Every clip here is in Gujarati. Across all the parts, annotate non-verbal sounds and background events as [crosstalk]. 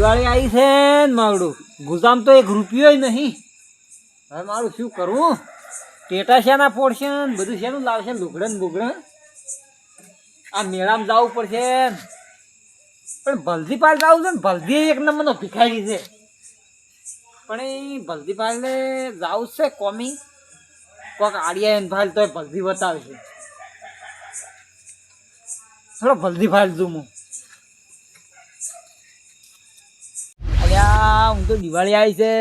દિવાળી આવી છે ને ગુજામ તો એક રૂપિયો નહીં. હવે મારું શું કરવું ટેટા શેના પોડશે બધું શેનું લાવશે? લુગડે ને આ મેળામાં જવું પડશે પણ ભલદી પાલ જવું છે ને? ભલદી એક નંબરનો ભિખારી છે. પણ એ ભલદી પાલને જવું છે કોમી? કોક આડિયા એને ફાઇલ તો એ ભલદી બતાવશે થોડો ભલદી તું હું અલ્યા હું તો દિવાળી આવી છે.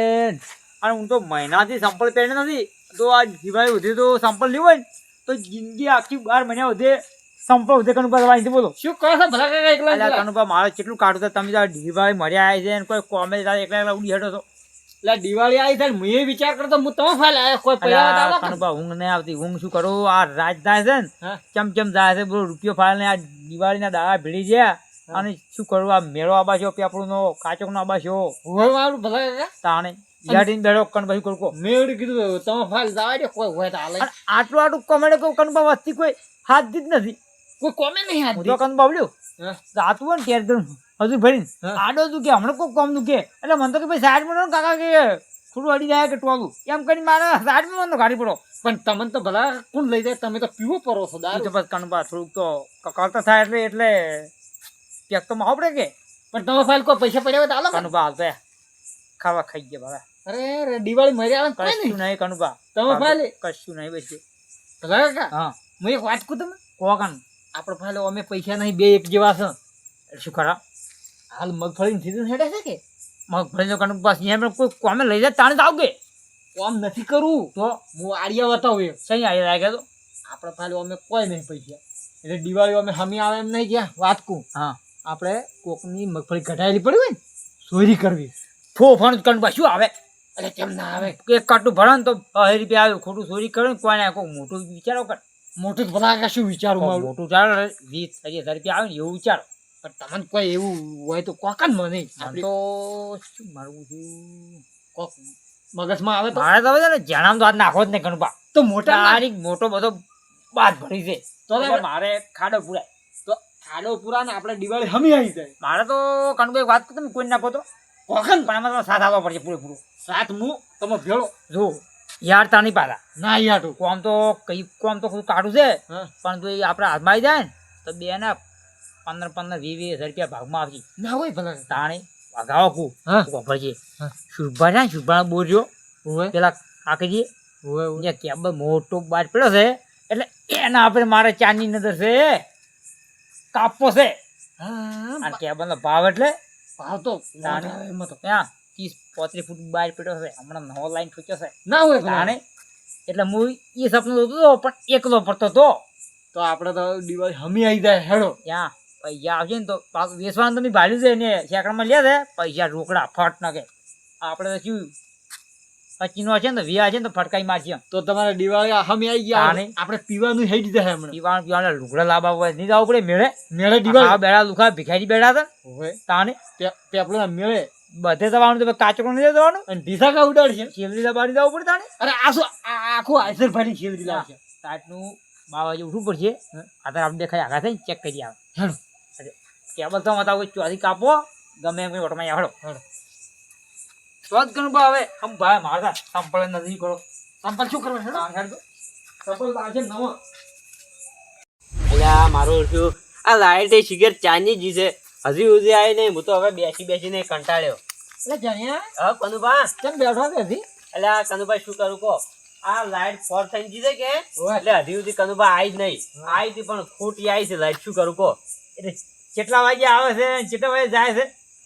અને હું તો મહિનાથી સંપલ પહેરે નથી. તો આ દિવાળી સુધી તો સંપલ લેવું હોય તો જિંદગી આખી બાર મહિના વધે સંપલ વધે કનુભા વાંચી બોલો. શું કહો છો ભલા કાકા એકલા અલ્યા કનુભા મારે કેટલું કાઢું તો તમે તો દિવાળી મર્યા આવી છે ને કોઈ કોમે તારે એકલા એકલા ઉડી હેઠો છો. એટલે દિવાળી આવી થાય મેં વિચાર કરતો હું તમે ફાલ કોઈ પૈસા કનુભા ઊંઘ નહીં આવતી ઊંઘ શું કરું? આ રાત થાય છે ને ચમ ચમચમ જાય છે બોલો રૂપિયો ફાળે આ દિવાળીના દાડા ભીડી ગયા. અને શું કરું? આ મેળો આબાશો પેપડુનો કાચોકનો આબાશો. હોય મારું ભલા તાણે યાટીને બેડો કણ પછી કડકો મેળ કીધું તમે ફાલ જવા કોઈ હોય તો હાલે. અને આટલું આટલું કોમેડે કોઈ કનબા વસ્તી કોઈ હાથ જ નથી. કોઈ કોમે નહીં હાથ તો કણ બોલ્યો હા. જાતું ને ત્યારે તો હજુ ભરીને આડો તું કે હમણાં કોઈ કોમનું કે? એટલે મને તો કે ભાઈ સાઈડમાં કાકા કે થોડું અડી જાય કે ટોલું એમ કરીને મારે સાઈડમાં મને ગાડી પડો. પણ તમને તો ભલા કોણ લઈ જાય? તમે તો પીવો પરો છો દારૂ. બસ કનબા થોડુંક તો કકળતા થાય એટલે એટલે ક્યાંક તો માવો પડે કે? પણ તમે ફાઇલ કોઈ પૈસા પડ્યા હોય તો આલો કનુભા યા. ખાવા ખાઈ ગયા બાબા અરે અરે દિવાળી મરી આવે કશું નહીં. કનુભા. તમે ફાઇલ. કશું નહીં બેસી. હા. હું એક વાત કહું તમે કોકન આપણે ફાઇલ અમે પૈસા નહીં બે એક જેવા છે. શું ખરા? હાલ મગફળીની સીઝન હેડે છે કે? મગફળી તો કનુભા અહીંયા કોઈ કોમે લઈ જાય તાણે જ આવગે. કોમ નથી કરવું તો? હું આડિયા બતાવું સહી આવી લાગે તો? આપણે ફાઇલ અમે કોઈ નહીં પૈસા. એટલે દિવાળી અમે હમી આવે એમ નહીં ગયા. વાત કહું. હા. આપણે કોકની મગફળી કઢાયેલી પડી હોય ને ચોરી કરવી. જ કનુભા શું આવે? એટલે કેમ ના આવે? એક કાટું ભરે ને તો બહે રૂપિયા આવે ખોટું ચોરી કરે ને કોઈને કોઈ મોટું વિચારો કર. મોટું ભલા કે શું વિચારું મારું. મોટું ચાલો વીસ હજાર રૂપિયા આવે ને એવું વિચારો. પણ તમને કોઈ એવું હોય તો કોક જ મને. તો શું મારવું છું? કોક મગજમાં આવે તો? મારે તો હવે ને જણામ તો આજ નાખો જ નહીં ગણપા તો મોટા ના- મોટો બધો બાદ ભરી છે. તો મારે ખાડો પૂરાય. તો ખાડો પૂરા ને આપણે દિવાળી હમી આવી જાય. મારે તો કનુભાઈ વાત ને કોઈ નાખો તો. કોખન પણ એમાં સાથ આવવા પડશે પૂરેપૂરો. સાત હું તમે ભેળો? જો યાર તાની પાલા. ના યાર કોમ તો કઈ કોમ તો કાઢું છે. પણ જો એ આપણે હાથમાં આવી જાય ને તો બે ને પંદર પંદર વીસ વીસ રૂપિયા ભાગમાં આવશે. ના હોય ભલે. તાણે વગાવો કુ છે. શુભા છે શુભા બોર્યો પેલા કાકીજી જે કેબ મોટો બાર પડ્યો છે. એટલે એના આપણે મારે ચાંદની નજર છે. કાપવો છે. હા અને કેબલનો ભાવ એટલે ભાવ તો એમાં તો. ત્યાં ત્રીસ પોત્રીસ ફૂટ બહાર પડ્યો છે. હમણાં નવો લાઈન ફૂટ્યો છે. ના હોય જાણે એટલે હું એ સપનું જોતો હતો પણ એકલો પડતો હતો. તો આપણે તો દિવાળી હમી આવી જાય હેડો. ત્યાં પૈસા આવશે ને તો વેસવાનું તો મેં ભાડ્યું છે ને સેકડમાં લે છે પૈસા રોકડા ફટ નાખે. આપણે તો શું પચીનો છે ને વ્યા છે ને તો ફટકાઈ મારશે તો તમારે દિવાળી હમી આવી ગયા. આપણે પીવાનું હઈ દીધા હે હમણાં. પીવાનું પીવાના લુગડા લાવવા હોય નહીં જવું પડે મેળે. મેળે આ બેડા લુખા ભિખારી બેડા હતા. હોય તાને પેપડા મેળે. બધે દવાનું તમે કાચકો નહીં દવાનું અને ઢીસા કા ઉડાડશે. શેલરી દબાડી જવું પડે તાને અરે આ શું આખું આઈસર ફાડી શેલરી લાવશે. તાટનું બાવાજી ઉઠવું પડશે. આધાર આપણે દેખાય આગા થઈને ચેક કરી આવે. હેડો. કેબલ તો મતા કોઈ ચોથી કાપો ગમે એમ કોઈ ઓટમાં હેડો હેડો. સ્વાદ ગણું હવે આમ ભાઈ મારા સંપલ નથી કરો સંપલ શું કરવા હેડો. તાણ સંપલ નવો. અલ્યા મારું શું આ લાઈટ એ સિગરેટ ચાની જી છે. હજી સુધી આવી નહીં. હું તો હવે બેસી બેસીને કંટાળ્યો. એટલે જણ્યા હા કનુભા? કેમ બેઠો હજી? એટલે આ કનુભાઈ શું કરું કહો? આ લાઈટ ફોર થઈ ગઈ છે કે? એટલે હજી સુધી કનુભા આવી જ નહીં. આવી હતી પણ ખોટી આવી છે. લાઈટ શું કરું કહો? એટલે કેટલા વાગે આવે છે? કેટલા વાગે જાય છે?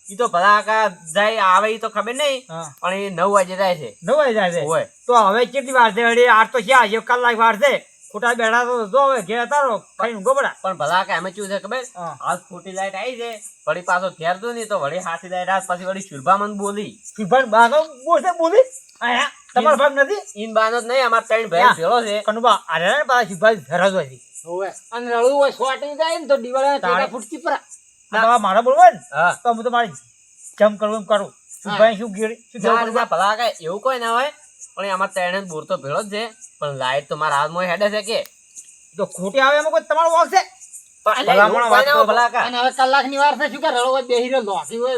ઈ તો ભલા જાય આવે ઈ તો ખબર નહીં પણ એ નવ વાગે જાય છે. નવ વાગે જાય છે? હોય. તો હવે કેટલી વાર છે? વળી આઠ તો ક્યાં છે કલાક વાર છે. ખોટા બેઠા તો જો હવે ઘેર તારો ખાઈને ગોબડા પણ ભલા એમાં શું છે ખબર? હાલ ખોટી લાઈટ આવી છે વળી પાછો ઘેર દો નહીં તો વળી હાથી લાઈટ આવે પછી વળી શુરભા મને બોલી. ફીફાન બાનો બોલશે બોલી આયા તમારો ભાગ નથી? ઈન બાનો જ નહીં અમાર ત્રણ ભાઈ ભેળો છે. કનુબા અરે પાછા ફીફાન ધરાજ હોય હોય અને રળું હોય સોટી જાય ને તો દિવાળી ફૂટકી પર ના મારા બોલવા ને તો હું તમારે જમ કરવું એમ કરું. શું ભાઈ શું ગીર ભલા કાંઈ એવું કોઈ ના હોય પણ આમાં ત્રણે બોર તો ભેળો જ છે. પણ લાઈટ તો મારા હાથમાં હેડે છે કે. તો ખોટી આવે એમાં કોઈ તમારો વાંક છે? ના કા. વાર છે શું કે રળો બેહી રહ્યો લોસી હોય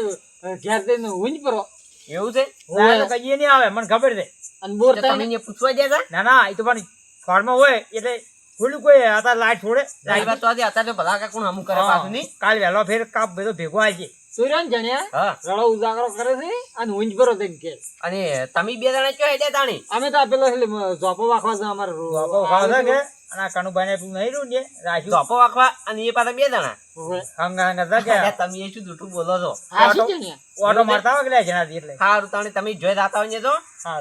ઘેર જઈને ઊંઘ પરો એવું છે? ના કહીએ નહીં આવે મને ખબર છે. અને બોર તમે પૂછવા ગયા ના ના એ તો પણ ફોર્મમાં હોય એટલે થોડું કોઈ અત્યારે લાઈટ છોડે. લાઈટ વાત તો આજે અત્યારે તો ભલા કાકું હમું કરે પાછું નહીં કાલ વહેલો ફેર કાપ બધો ભેગો આવી સુરન ને જણ્યા હા. રડો ઉજાગરો કરે છે અને ઊંજ ભરો તેમ કે. અને તમે બે જણા ચો હેડે તાણી? અમે તો પેલો જોપો ઝોપો વાખવા છે અમારે જોપો વાખવા છે કે? અને આ કનુભાઈ ને નહીં રહ્યું ને રાજુ. ધોપો વાખવા અને એ પાછા બે જણા? તમે શું જૂઠું બોલો છો? આ શું જણ્યા ઓટો મારતા હોય કે જણાથી એટલે? સારું તાણી તમે જોઈ જાતા હોય તો?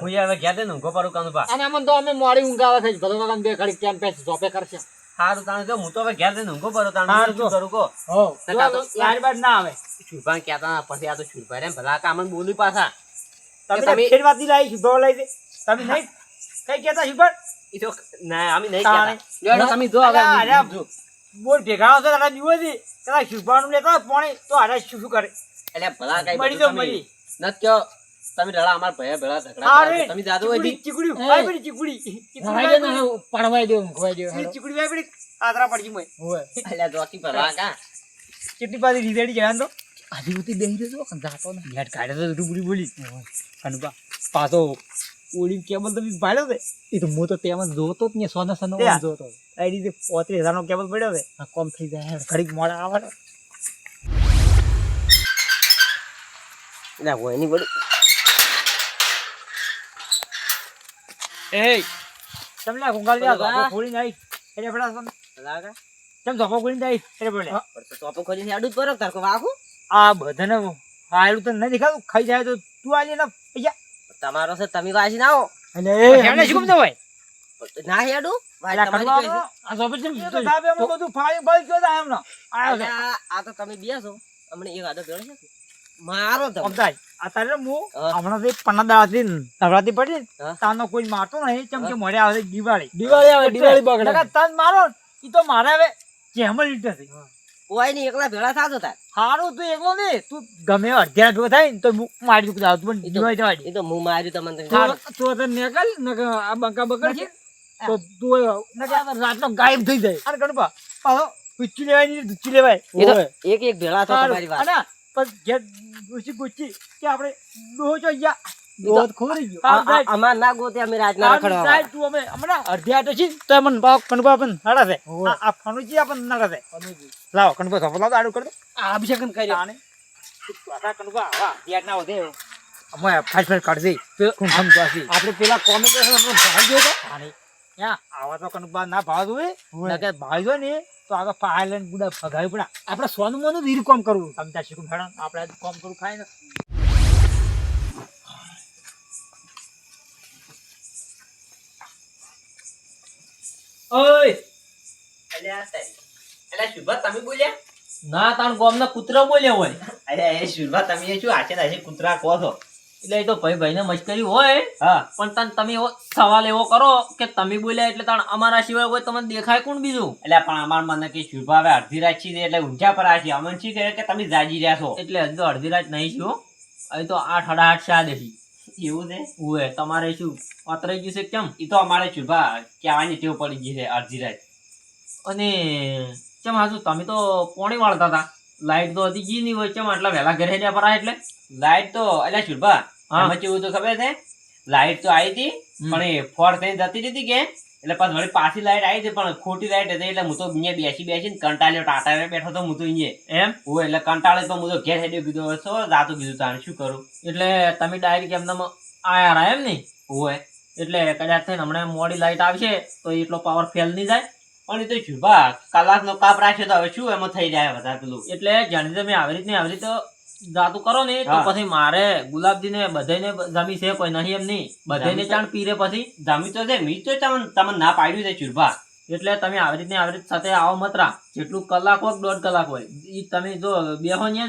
હું હવે ઘેર જઈને ઊંઘો પડું કાનું પા અને અમને તો અમે મોડી ઊંઘ આવે ભલો કાકા બે ઘડી કેમ પેસ ઝોપે કરશે. સારું તાણે જો હું તો હવે ઘેર જઈને ઊંઘો પડું તાણે. શું કરું કો હો. નકા તો લાઈટ બાઈટ ના આવે. શુભાન કહેતા પછી આ તો શુભાઈ રે ભલા કામ બોલી પાછા. તમે તમે- લાવી શુભો લઈ દે. તમે નહીં? [laughs] કઈ કહેતા શુભર એ તો ના અમે નહીં કહેતા. તમે જો હવે બોલ ભેગા હશે તારા દીવો થી તારા શુભાનું લેતા પાણી તો હારે શું શું કરે? એટલે ભલા કઈ મરી તો મરી. નત કયો તમે રડા અમાર ભયા ભેળા ઝઘડા. તમે જાદુ હોય ચીકડી ભાઈ પડી ચીકડી. ભાઈ ને પડી. પડવાઈ દે ઊંઘવાઈ દે ચીકુડી પડી, આદરા પડી મય હોય એટલે જોકી ભલા કા. કેટલી પાછી રીઝેડી ગયા તો? આજી ઉતી બેહી રહ્યો તો જાતો ને યાર કાઢે તો રૂબડી બોલી. કનુભા પાછો ઓળી કેબલ તો બી ભાડ્યો છે. એ તો હું તો તેમાં જોતો જ ને સોના સોનો. જોતો આ રીતે પોત્રીસ હજારનો કેબલ પડ્યો છે. આ કોમ થઈ જાય ઘડીક મોડા આવે ના હોય નહીં બોલું એ તમને લ્યા બોલો, ધોકો બા. ખોલીને એટલે પેલા તમે ભલા કા ધોકો ખોલીને આવી એટલે તો ટોપો ખોલીને આડું જ કરો તરકો વાખું આ બધાને આયલું તો નથી દેખાતું? ખાઈ જાય તો તું આજે ના પૈસા તમારો છે તમે વાસી ના આવો એટલે હેડે શું ગમતો હોય ના હેડું ભાઈ તમારી છે. આ કેમ એ તો ધાબે અમે બધું ફાઈ ફાડી જોતા એમનો. આયો છે. આ તો તમે બે છો અમને એક આદો ભેળો છે. મારો તમે. અમદાજ અત્યારે મુ હા. હમણાંથી પન્ના દાડાથી નવરાત્રી પડી તાનો કોઈ મારતો નહીં ચમ કે મોડે આવે દિવાળી. દિવાળી આવે દિવાળી બગડે. તાન મારો ઈ તો મારે હવે જેમલ લીટર છે? ઓય નહીં એકલા ભેળા થાતો તાર હારું તું એકલો નહીં તું ગમે અડધ્યા જો થાય ને તો હું મારી જાવ પણ જોઈ દિવાળી જવા એ તો હું માર્યું તમને તો તો નીકળ નકર આ બંકા બકર છે તો તું રાતનો ગાયબ થઈ જાય. અરે ગણપા. પાછો ગુચ્ચી લેવાય. નહીં ગુચ્ચી લેવાય એક એક ભેળા થાય. તમારી વાત. અને પછી ઘેર ગુચ્ચી ગુચ્ચી કે આપણે ડોહો જો ગયા. દોત ખોરી ગયો. હા, આ- આ- અમાર ના ગોતે અમે રાતના રખડવા સાહેબ તું અમે હમણાં. અડધી આટો છે તો મને ભાવ કણબા પણ નડે છે. આ- આ ફનુજી આપણને નડે છે. લાવો કણબા સફળ લાવો આડું કરી દો. આ અભિષેકન કરી તાણે. આ કણબા આવા ધ્યાન ના અમે કાઢી આપણે પેલા ભાઈ ગયો તો તાણે. યા આવા તો કણબા ના ભાવ હોય ઓવે. નકર ભાવ ને તો આગળ ફાઈલેન્ડ બુડા ભગાવી પડા આપણે સોનું મોનું વીર કોમ કરવું. સમજા શીખું આપણે કોમ કરું ખાય ને. ઓય! અલ્યા. અલ્યા શુભા તમે બોલ્યા? ના તાણ ગોમના કૂતરો બોલ્યા હોય. અરે એ શુભા તમે શું આશે નાશે કૂતરા કહો છો? એટલે એ તો ભાઈ ભાઈને મશ્કરી હોય. હા. પણ તન તમે એવો સવાલ એવો કરો કે તમે બોલ્યા એટલે તાણ અમારા સિવાય કોઈ તમને દેખાય કોણ બીજું? એટલે પણ અમાર મને કે શુભા હવે અડધી રાત છે એટલે ઊંચા પર આશી અમન શી કહે કે તમે જાજી રહ્યા છો? એટલે હજુ અડધી રાત નહીં છું. અહીં તો આઠ સાડા આઠ શા દેખી. એવું છે? ઉએ તમારે શું? અત્રે ગયું છે કેમ? એ તો અમારે શુભા કહેવાની ટેવ પડી ગઈ છે અડધી રાત અને કેમ હાજુ તમે તો પોણી વાળતા હતા. લાઈટ તો હતી ગઈ નહીં હોય કેમ આટલા વહેલા ઘરે જ્યાં પરા એટલે? લાઈટ તો એટલે શુભા હા. એમાં કેવું તો ખબર છે? લાઈટ તો આવી હતી. પણ એ ફોડ થઈને જતી હતી કે? એટલે પાછ વળી પાછી લાઈટ આવી છે પણ ખોટી લાઈટ હતી એટલે હું તો અહીંયા બેસી બેસીને કંટાળ્યો. ટાટા બેઠો તો હું તો અહીંયા. એમ? હું એટલે કંટાળે તો હું તો ઘેર હેડ્યો કીધું હવે શું કીધું તારે શું કરું? એટલે તમે ડાયરેક્ટ એમને આયા રહ્યા એમ નહીં? હોય એટલે કદાચ થઈને હમણાં મોડી લાઈટ આવશે તો એટલો પાવર ફેલ નહીં જાય પણ એ તો શુભા કલાકનો કાપ રાખ્યો તો હવે શું એમાં થઈ જાય વધારે પેલું? એટલે જાણી તમે આવી રીતની આવી રીતે જાતું કરો ને તો પછી મારે ગુલાબજી ને બધાને જમી છે કોઈ નહીં એમ નહીં બધાને ચાણ પીરે પછી. જામી તો છે મી તો તમને ના પાડ્યું છે શુભા એટલે તમે આવી રીતની આવી રીતે સાથે આવો મતરા જેટલું કલાક હોય દોઢ કલાક હોય. એ તમે જો બેહો ને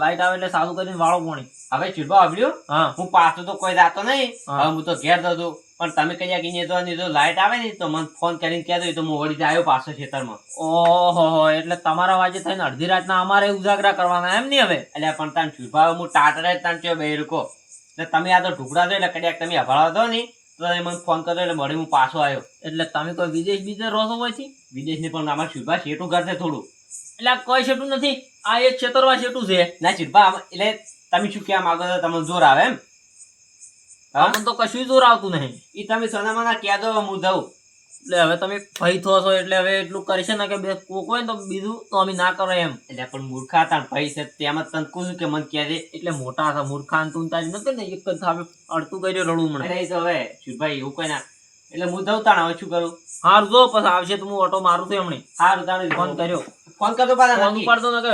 લાઈટ આવે એટલે સારું કરીને વાળો પોણી. હવે ચીડવા આવડ્યો? હા. હું પાછો તો કોઈ જાતો નહીં. હવે હું તો ઘેર જતો પણ તમે કહીયા કે તો નહીં તો લાઈટ આવે ને તો મને ફોન કરીને કહેતો તો હું વળી આવ્યો પાછો ખેતરમાં. ઓહો એટલે તમારા વાજે થઈને અડધી રાતના અમારે ઉજાગરા કરવાના એમ નહીં હવે? એટલે પણ તાન શુભા હું ટાટરે તાન ચો બે રૂકો એટલે તમે આ તો ઢુકડા છો એટલે કદાચ તમે અભાળો દો ને તો તમે મને ફોન કર્યો એટલે હું પાછો આવ્યો. એટલે તમે કોઈ વિદેશ બીજે રહો છો હોયથી વિદેશની પણ આમાં શિલ્પા શેઠું કરશે થોડું. એટલે આ કોઈ છેટું નથી આ એક છેતરવા છેટું છે. ના શિલ્પા એટલે તમે શું કહેવા માંગો છો તમને જોર આવે એમ? હા? તો કશું જોર આવતું નહીં. એ તમે સોનામાના કહે દો હું દઉં એટલે હવે તમે ભય થો છો એટલે હવે એટલું કરશે ને કે બે કોક હોય તો બીજું તો અમે ના કરો એમ. એટલે પણ મૂર્ખા હતા ભય છે. તેમ જ તને કહું છું કે મને ક્યારે એટલે મોટા હતા મૂર્ખા તું તારી નથી ને એક જ હવે અડતું કર્યો રડવું મને હવે ભાઈ એવું કોઈ ના. એટલે હું દઉં તાણ હવે શું કરું? હાર જો પછી આવશે તો હું ઓટો મારું છું એમણે. સારું તાણ ફોન કર્યો. ફોન. કરતો પાછા ફોન. ઉપાડતો ન કે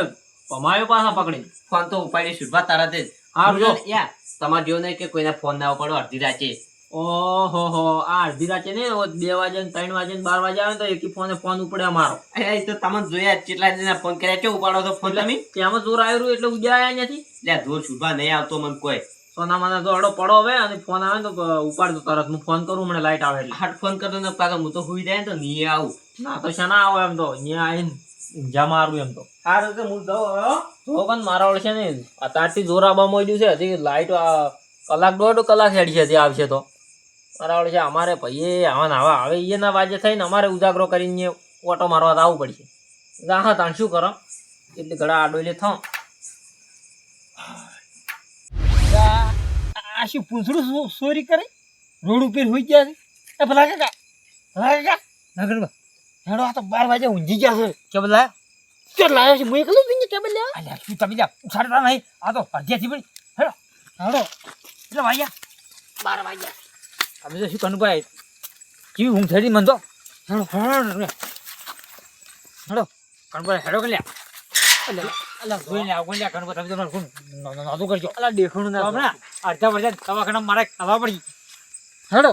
પમાયો પાછા પકડી ફોન તો ઉપાડી શુભા તારા જ. હારું જો. યા. તમારે જેવું નહીં કે કોઈને ફોન ના ઉપાડો અડધી રાતે. ઓહો હો આ અડધી રાતે ને બે વાગે ત્રણ વાગે બાર વાગે આવે તો એકી ફોને ફોન ઉપડે મારો. એ તો તમે જોયા કેટલા દિન ફોન કર્યા છે ઉપાડો તો ફોન તમે? ત્યાં જોર આવ્યું એટલે ઉજ્યા આયા ત્યાંથી. લે જોર શુભા નહીં આવતો મને કોઈ. સોના મને તો અડો પડો હવે અને ફોન આવે તો ઉપાડતો તરત. હું ફોન કરું મને લાઈટ આવે એટલે. હાટ ફોન કરતો ને પાછો હું તો હુઈ જાય તો નહીં આવું. ના તો શાના આવો એમ તો? અહીંયા આવીને ઊંઝા મારું એમ તો. સારું તો હું દઉં હવે. જો પણ મારા ઓળખે ને અત્યારથી જોર આવવા માંડ્યું છે હજી લાઈટ કલાક દોઢ કલાક હેડી છે આવશે તો. મારા છે, અમારે ભાઈએ આવા આવા હવે એ ના વાજે થઈને અમારે ઉજાગરો કરીને ઓટો મારવા આવવું પડશે. હા, તાણ શું કરો? એટલે ઘડા આડોલે એટલે આ શું પૂંછડું ચોરી કરે? રોડ ઉપર હોઈ ગયા છે? એ ભલા કાકા ભલા કાકા, નગર હેડો, આ તો બાર વાગે ઊંઘી ગયા છે. કે બધા કે લાયો છે? હું એકલો જ નહીં ટેબલ લેવા? અલ્યા, શું તમે જા ઉછાડતા નહીં? આ તો અડધ્યાથી પડી હેડો હેડો. એટલે વાગ્યા. બાર વાગ્યા. તમે તો શું કનુભાઈ કેવી ઊંઘ થડી મન તો. હેડો હેડો હેડો કનુભાઈ હેડો કે લ્યા તમે તમારે કરજો. અલા દેખણું ના હમણાં અડધા વર્ષ દવાખાના મારે ખાવા પડી. હેડો.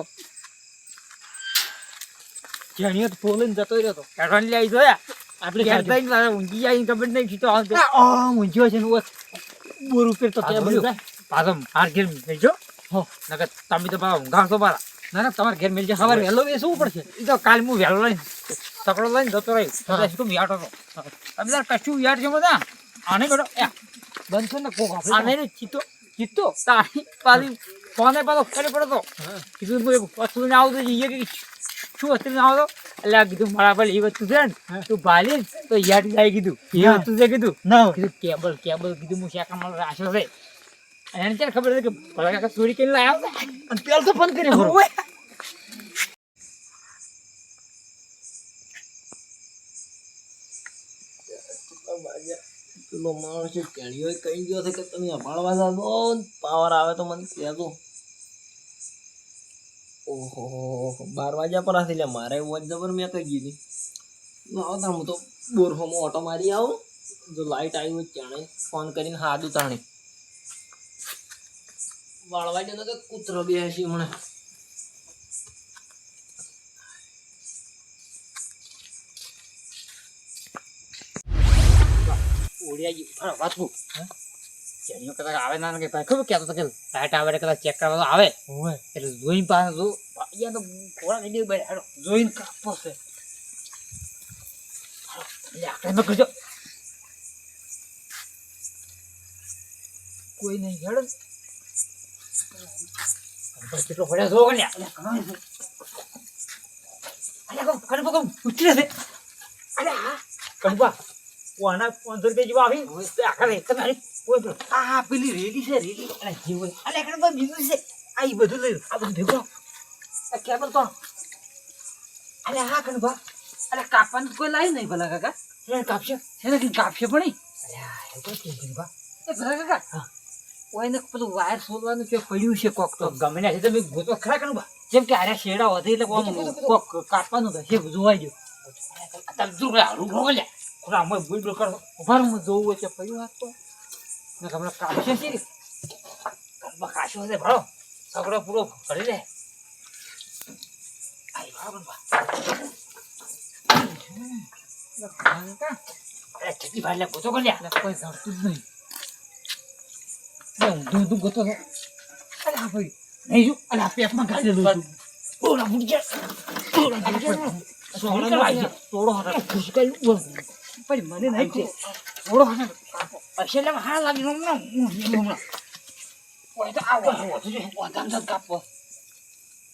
જેણીઓ તો ફોલીને જતો રહ્યો તો કારણ લઈ જોયા આપણે ઘેર ઘેર જઈને મારે ઊંઘી જાય ખબર નહીં શું તો આવતો આ ઊંઝ્યો છે ને. બોર ઉપર તો પાછો માર ઘેર હો. નકર તમે તો પાછા ઊંઘાશો બાર ના ના તમારે ઘેર મેલજો ખબર વહેલો બેસવું પડશે? એ તો કાલ હું વહેલો લઈને સકડો લઈને જતો રહી શું યાટો તો તમે તાર કશું છે બધા? આને બેડો એ બંધ ને કોક આને ચિત્તો ચીતો તારી પાલી ફોને પાલો ફરે પડતો. કીધું હું એક વસ્તુ ને આવતો જઈએ કે શું વસ્તુ ને આવતો? એટલે આ કીધું મારા પર એ વસ્તુ છે ને તું ભાલી તો યાદ જાય કીધું. એ. વસ્તુ છે કીધું? ના. કીધું કેબલ કેબલ કીધું હું શેકા મારો રાખ્યો છે. એને ત્યારે ખબર હતી કે ભલા કાકા ચોરી કરીને લાવ્યા હતા. અને પેલ તો બંધ કરી હોય પેલો માણસ છે કેણીઓ કહી ગયો છે કે તમે અપાડવા જાજો પાવર આવે તો મને કહેજો. ઓહો બાર વાગ્યા પર હશે એટલે મારે વોચ જબર મેં કહી દીધી. લાવો તાણ હું તો બોરફોમાં ઓટો મારી આવું. જો લાઈટ આવી હોય ત્યારે ફોન કરીને હાદું તાણી વાળવા જતો કે કૂતરો બે હશે મને ઓડિયા વાંચવું જેણીઓ કદાચ આવે ના કે ભાઈ ખબર કહેતો કે લાઈટ આવે કદાચ ચેક કરવા તો આવે. એટલે જોઈને પાસે અહીંયા તો ઘોડા જોઈને કાપો છે. કરજો કોઈ નહીં હેડો. કેટલો પડ્યો જો કન્યા અલ્યા છે અલ્યા કોમ ઉતરે છે અલ્યા હા કંપા ઓના 500 રૂપિયા જેવા આવી આખા રે તમારી આ પેલી રેડી છે રેડી અલ્યા જીવ અલ્યા કણ કોઈ બીજું છે આ ઈ બધું લઈ આ બધું ભેગો આ કેબલ તો અલ્યા હા કંપા અરે કાપવાનું કોઈ લાવી નહીં ભલા કાકા કાપશે કઈ કાપશે પણ નહીં. અલ્યા એ તો એ ભલા કાકા ઓયને પેલું વાયર સોલવાનું કે પડ્યું છે કોક તો. ગમે ને તમે ગોતો ખરા કંપા જેમ કે આરે શેડા વધે એટલે કોક કાપવાનું થશે જોવાઈ ગયું. તમે દૂર હારું ભોગ લે ખરા અમે બોલ બોલ કરો. ઊભા હું જોવું હોય છે પડ્યું હાથ તો. ને હમણાં કાપશે છે કંપા કાશો હશે ભરો સગડો પૂરો કરી લે. કેટલી ભાઈ લે ગોતો કરી લે કોઈ જ નહીં. બે ઊંધું ઊંધું ગોતો હા ભાઈ નહીં જો અરે આ પેપમાં ગાડી દઉં બોલા બુડી જા બોલા બુડી જા સોળો આવી તોડો હાથ ખુશ કરી બોલ પણ મને નહીં છે થોડો હાથ અશે લે હા લાગી નો નો નો કોઈ તો આવો આવો તો જો વાદામ સર કાપો.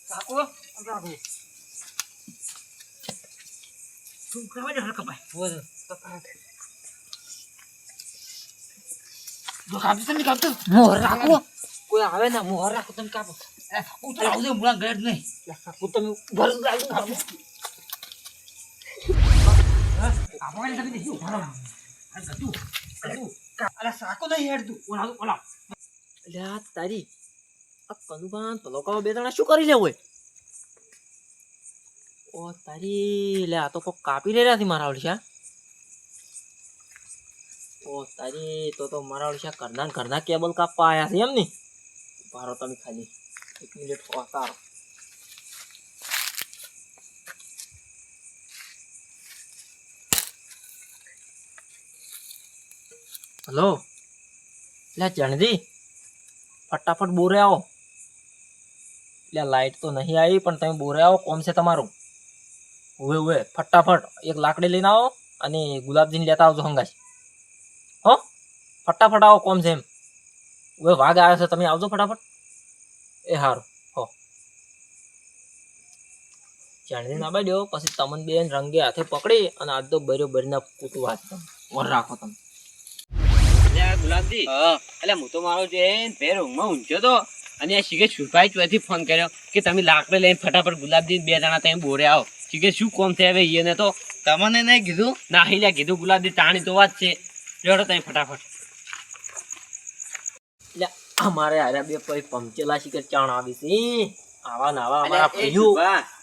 કાપો કાપો તું કરવા જો હરકત ભાઈ? બોલ જો કાપી તમે કાપતો મોહર રાખો. કોઈ આવે ને મોહર રાખો તમે કાપો ઉતર આવજે મુળા ગેર નહીં. કાપો તમે ઘર રાખો કાપો તમે અલા સાકો નહીં હેડ તું. ઓલા. ઓલા તારી આ કનુભાન તલોકામાં બે જણા શું કરી લે હોય? ઓ તારી લે આ તો કોક કાપી રહ્યા છે મારા ઓળશા ઓ, તારી તો તો મારા ઓળશા ઘરના ઘરના કેબલ કાપવા આયા છે એમ ને? ભારો તમે ખાલી. એક મિનિટ તારો. હલો? લે જણજી ફટાફટ બોરે આવો. એટલે લાઈટ તો નહીં આવી, પણ તમે બોરે આવો. કોમ છે તમારું? ઉવે ઉવે. ફટાફટ એક લાકડી લઈને આવો અને ગુલાબજીને લેતા આવજો હંગાશ હો ફટાફટ આવો કોમ છે એમ ઉવે વાઘ આવે છે તમે આવજો ફટાફટ. એ સારું હો. જાણી ના બેડ્યો પછી તમને બેન રંગે હાથે પકડી અને આજ તો બર્યો બરીના કૂટું વાત વર રાખો તમે. ગુલાબજી. એટલે હું તો મારો જે ભેર ઊંઘમાં ઊંઘ્યો તો અને આ શીખે છુપાઈ ચોથી ફોન કર્યો કે તમે લાકડી લઈને ફટાફટ ગુલાબજી બે જણા તમે બોરે આવો. શીખે શું કોમ છે હવે એને તો? તમને નહીં કીધું? ના હિલ્યા કીધું ગુલાબજી તાણી તો વાત છે. જોડો તમે ફટાફટ. એટલે અમારે હારે બે પછી પંચેલા શિખર ચાણ આવી છે. આવા ને આવા અમારા ભાઈઓ.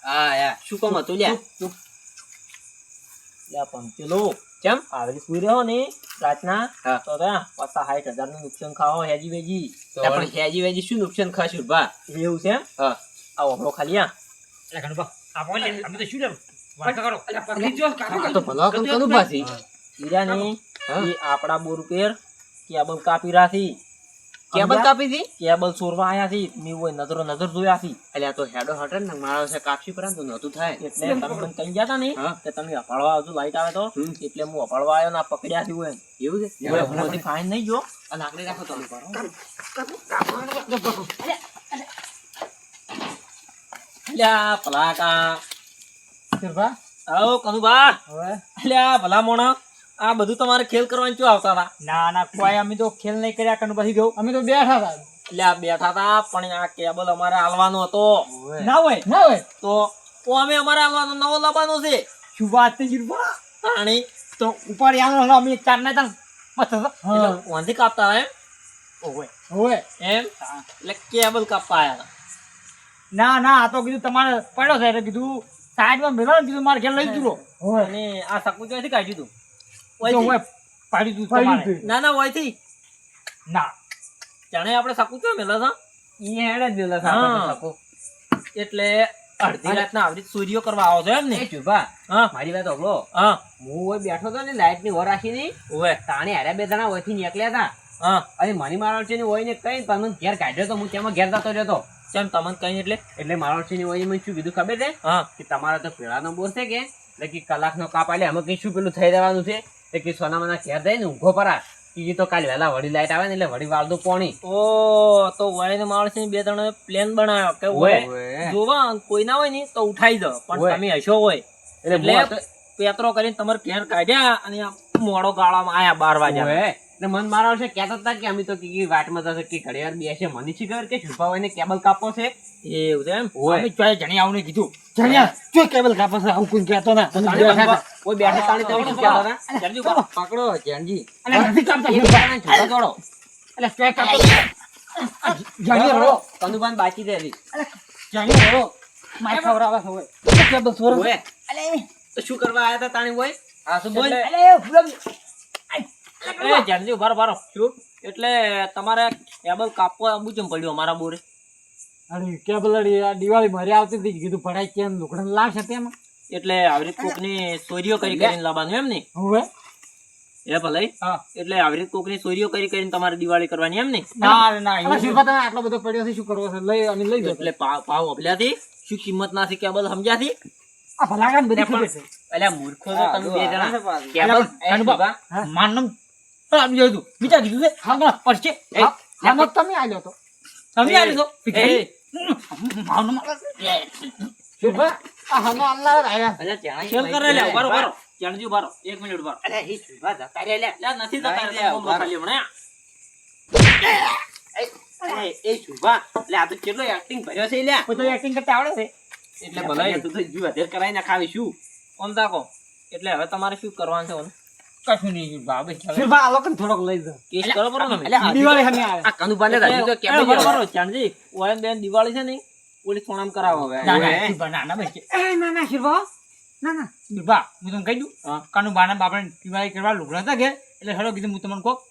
હા યા શું કોમ હતું લ્યા? એટલે આ પંચેલો. કેમ? આવી સુઈ રહ્યો ને? રાતના? હા. તો પાછા સાઠ હજારનું નુકસાન ખાવો હેજી વેજી. એટલે પણ હેજી વેજી શું નુકસાન ખાશું બા એવું છે હા. આ ઓપડો ખાલી આ અલા ગણબા આપણે અમે તો શું લેવું વાત કરો. તો ભલા કમ કનું પાછી હીરાની હા. એ આપડા બોર ઉપર કેબલ કાપી રાખી. કેબલ કાપી હતી? કેબલ ચોરવા આયા થી મેં ઓય નજરો નજર જોયા થી એટલે તો હેડો હટે ને મારો છે કાપી પર તો નતું થાય. એટલે તમે મને કહી ગયા તા ને કે તમે અપાડવા આવજો લાઈટ આવે તો. એટલે હું અપાડવા આવ્યો ને આ પકડ્યા થી હોય એવું છે? હું ફાઈન નહીં જો આ લાકડી રાખો તમે અલ્યા પલાકા શિરભા? આવો કનુબા હવે? અલ્યા ભલા મોણા. આ બધું તમારે ખેલ કરવાનું શું આવતા હતા? ના ના કોઈ અમે તો ખેલ નહીં કર્યા કણ પછી ગયો અમે તો બેઠા હતા. એટલે આ બેઠા હતા પણ આ કેબલ અમારે હાલવાનો હતો. ના હોય ના હોય. તો તો અમે અમારે હાલવાનો નવો લાવવાનો છે. શું વાત છે શિરભા પાણી તો ઉપર આનો અમે ચાર ના તાં એટલે વાંધી કાપતા એમ? ઓય. ઓય. એમ? એટલે કેબલ કાપતા હતા. ના ના આ તો કીધું તમારે પડ્યો છે એટલે કીધું સાઈડમાં મેળો કીધું મારે ઘેર લઈ જુરો અને આ સકું ક્યાંથી કાઢ્યું હતું ઓય પાડી દીધું તમારે. ના ના વયથી ના. જાણે આપણે સકુ ચો મેલા હતા ઈ હેડે જ મેલે હા. એટલે અડધી રાતના આવી સૂર્યો કરવા આવો છો એમ ને? ચુભા હા. મારી વાત સાંભળો. હા. હું હોય બેઠો તો ને લાઈટની વર રાખી ની ઓવે. તાણે હારે બે જણા ઓયથી નીકળ્યા હતા હા. અને મની મારોડથી ની હોય ને કઈ તમે ઘેર કાઢ્યો તો હું તેમાં ઘેર જતો રહ્યો તો કેમ તમને કઈ એટલે? એટલે મારોડથી ની હોય મેં શું કીધું ખબર છે? હા. કે તમારા તો પેલાનો બોર છે કે? એટલે કે કલાકનો કાપ આલે આમાં કઈ શું પેલું થઈ રહેવાનું છે? એટલે કે સોનામાના ઘેર જઈને ઊંઘો પરા. એ તો કાલ વહેલા વડી લાઈટ આવે ને એટલે વડી વાળદું પોણી. ઓ તો વળીને માણસ બે ત્રણ પ્લેન બનાવ્યો કે. ઓય જોવા કોઈ ના હોય ને તો ઉઠાઈ દો પણ તમે હશો હોય. એટલે પેતરો કરીને તમારે ઘેર કાઢ્યા અને મોડો ગાળામાં આયા બાર વાગ્યા. એટલે મન મારા છે કહેતા હતા કે અમે તો કે વાટમાં જશે કે ઘડી વાર બેસે. મને શી ખબર કે છુપા હોય ને કેબલ કાપો છે? એવું છે એમ? હોય. અમે ચોય જણી આવને કીધું. જણ્યા ચોય કેબલ કાપો છે? આવું કોઈ કહેતો ના. કોઈ બેઠે તાણી તમે શું કહેતો ના જલ્દી પકડો જણજી અને નથી કાપતા. એક જણાને છુપા જોડો. અલે ચોય કાપો જણી રો કનુભાઈને બાકી દેલી જણી રો માર ખવરાવા હોય. કેબલ સોર ઓય. તો શું કરવા આયા હતા તાણી હોય? હા શું બોલ. અલે ફૂલમ એ જલ્દી ઉભારો શું? એટલે તમારે કેબલ કાપવા આબુ જેમ પડ્યું અમારા બોરે? અરે કેબલ અડી આ દિવાળી મારે આવતી હતી કીધું પડાય કેમ? લુકડા લાવશે તેમાં એટલે આવી રીતે કોકની ચોરીઓ કરી કરીને લાવવાનું એમ ને? હવે? એ ભલે હા. એટલે આવી રીતે કોકની ચોરીઓ કરી કરીને તમારે દિવાળી કરવાની એમ ને? ના ના આટલો બધો પડ્યો છે શું કરવો છે? લઈ અને લઈ એટલે પાવ ભાવ અભલ્યાથી શું કિંમત ના છે કેબલ સમજ્યાથી આ ભલાકાને બધી એટલે મૂર્ખો તો તમે બે જણા. કેબલ માનમ આમ જોયું તું. વિચાર કીધું છે? હા. પડશે એ, હા, હા, ના, તમે આલ્યો તો. તમે આલ્યો તો? એ, ભિખારી. માનો આ હાનો અલ્લાહ આયા. અલ્યા જણાઈ ખેલ કરે લે ઉભારો ભાઈ. ઉભારો ચણજી ઉભારો મિનિટ ઉભારો અલ્યા, ઈ છુપા જતા રહ્યા લ્યા. લે નથી જતા લે, એટલે બોલો ખાલી હમણાં એ, એ શુભા. એટલે આ તો કેટલો એક્ટિંગ ભર્યો છે બધું એક્ટિંગ કરતા આવડે છે. એટલે ભલાઈ. તું તો જીવ આમ તાકો એટલે હવે તમારે શું કરવાનું છે ઓને? કશું નહીં બાબે શિલ્પા આ લોકોને થોડોક લઈ જાઓ. કેસ કરો બરો તમે. એટલે હાથી- દિવાળી આવે. આ કેમ ચાંદજી, બેન છે ને સોનામ કરાવો હવે. ના ના ના ના એ ના ના હું તમને કહી દઉં? કાનુ બાના બાપાને દિવાળી કરવા લુગડા હતા કે એટલે હેલો કીધું હું તમને કોક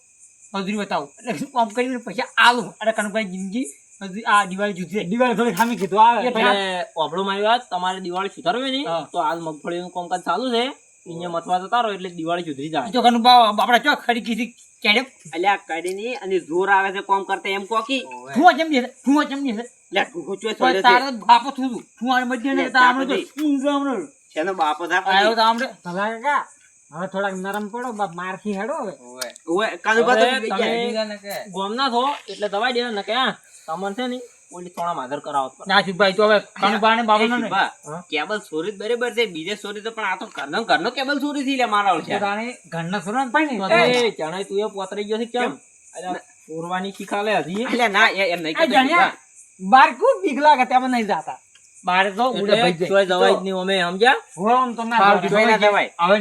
હજરી બતાવું. એટલે શું કામ કરીને પૈસા આલું. અરે કાનુભાઈ જિંદગી હજી આ દિવાળી જુદી દિવાળી થોડી ખામી કીધું આવે. એટલે ઓબળો મારી વાત તમારે દિવાળી સુધારવી નહીં. તો હાલ મગફળીનું કામકાજ ચાલુ છે. અહીંયા મથવા તો તારો એટલે દિવાળી સુધરી જાય. તો કાનુભા આપણે ચો ખરી કીધી કેડે અલ્યા કડીની અને જોર આવે છે કોમ કરતા એમ કોકી હું ચમડી છે હું ચમડી છે. લે પણ સડ્યો તારો બાપો થું હું ફુવા મધ્ય ને લે, તાર તો ઊંઘ આમણે. છે એનો બાપો થા આયો તો આમણે. ભલા કાકા હવે થોડાક નરમ પડો બાપ મારથી હેડો હવે. ઓય કનુભા તો હવે બી તમે ગયા. ગોમના એટલે દવાઈ દેવા ને કે તમને છે ને પોલીસ થોડા માધર કરાવો જ ના શિવભાઈ તો હવે કાનુભા ને એ ને કેબલ સોરી બરાબર છે બીજે સોરી તો પણ આ તો ઘરનો ઘરનો કેબલ સોરી થી લે મારા છે તાણે ઘરના સુરણ પાઈ તો એ ચણાઈ તું એ પોતરી ગયો છે કેમ? અલ્યા, ચોરવાની શીખાલે હજી. એટલે ના એ- એમ નહીં આ કહેતો જાણ્યા? શુભા. બાર ખૂબ બીક લાગે તેમાં નહીં જાતા. બારે તો ઉડે ભાઈ ચોય જવાય જ નહીં અમે સમજ્યા? હવે આમ તો ના જોઈ ના જવાય. હવે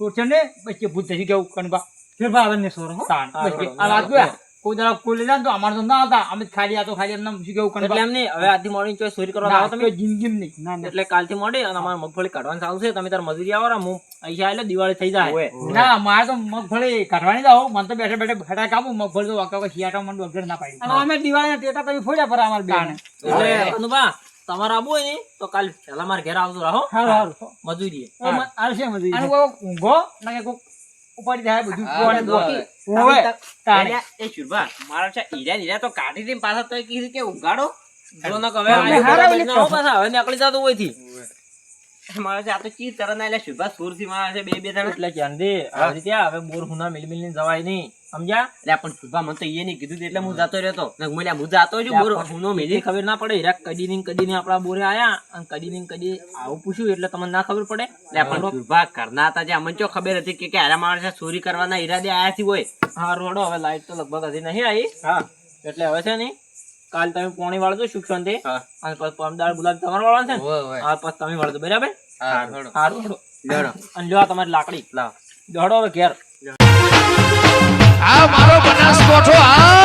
સોચે બચ્ચે ભૂત થઈ ગયું કણબા શિલ્પા હવે ને સોરો તાણ. હા, આ વાત જોયા? કોઈ દાડો કોઈ લઈ તો અમારે તો ના હતા અમે ખાલી આ તો ખાલી એમને શું કેવું એટલે એમ નહીં હવે આજથી મોડી ચોય ચોરી કરવા આવો તમે. કોઈ નહીં. ના ના. એટલે કાલથી મોડી અને અમારે મગફળી કાઢવાનું ચાલુ છે. તમે તાર મજૂરી આવો હું અહીંયા એટલે દિવાળી થઈ જાય. ના મારે તો મગફળી કાઢવાની મને તો બેઠે બેઠે ફટાક આપું મગફળી તો વાંકા શિયાળા મને વગર ના પાડી અમે દિવાળીના ટેટા તમે ફોડ્યા પર અમારે બેન. એટલે અનુભા તમારે આવું હોય ને તો કાલ પેલા મારા ઘેર આવતો રહો. મજૂરી આવશે મજૂરી. ઊંઘો ના કે કોઈ ઉપાડી જાય બધું કોને દોખી. એ મારા છે હીરા ને હીરા તો કાઢી દે પાછા તો કીધું કે ઉગાડો. જો ને હવે હારા બધા ના આવો પાછા, હવે જાતો હોયથી મારા છે આ તો ચી તરત ના એટલે શુભા સુરથી મારા છે બે બે ત્રણ એટલે ચાંદી આવી રીતે હવે બોર હુના મિલ મિલ જવાય નહીં. સમજ્યા? એટલે પણ શુભા મને તો એ નહીં કીધું એટલે હું જતો રહેતો. મને હું જતો હું છું બોર. એની મેલી. ખબર ના પડે હીરા કડી ની કડી આપણા બોરે આયા અને કડી ની કડી આવું પૂછ્યું એટલે તમને ના ખબર પડે. એટલે પણ શુભા કરના હતા જે અમને ચો ખબર હતી કે કે હારા માણસ ચોરી કરવાના ઈરાદે આયા થી હોય. હા રોડો હવે લાઈટ તો લગભગ હજી નહીં આવી. હા. એટલે હવે છે ને કાલ તમે પોણી વાળજો સુખ શાંતિ અને પછી પમદાર ગુલાબ તમારે વાળવાનું છે ને. હા પછી તમે વાળજો બરાબર? હા, રોડો હા રોડો અને જો તમારી લાકડી. લાવ. દોડો હવે ઘેર. આ મારો બનાસકોઠો આ